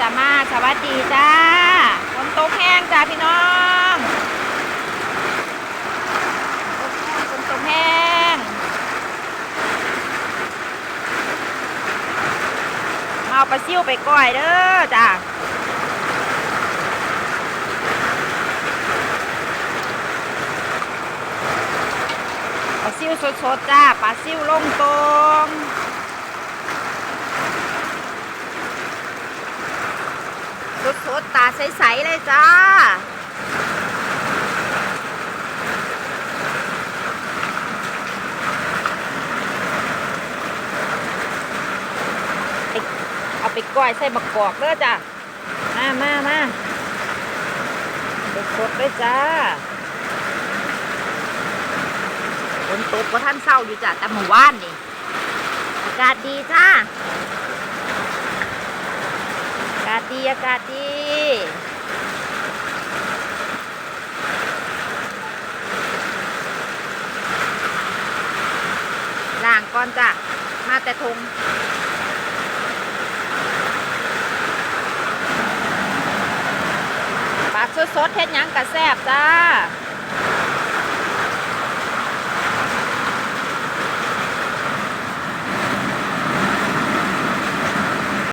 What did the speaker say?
จะมาสวัสดีจ้าฝนตกแห้งจ้าพี่น้องฝนตกแห้งมาเอาปลาซิ่วไปก้อยเด้อจ้าปลาซิ่วสดๆจ้าปลาซิ่วลงตรง สดๆตาใสๆเลยจ้าเอาไปก้อยใส่บักกอกเด้อจ้ามามามาสดๆเลยจ้าฝนตกก็ท่านเศร้าอยู่จ้ะแต่เมื่อวานนี่อากาศดีจ้าากาศดีอากาศดีล่างก่อนจ้ะ มาแต่ทงปลาสดๆเท็ดยังกระแซบจ้า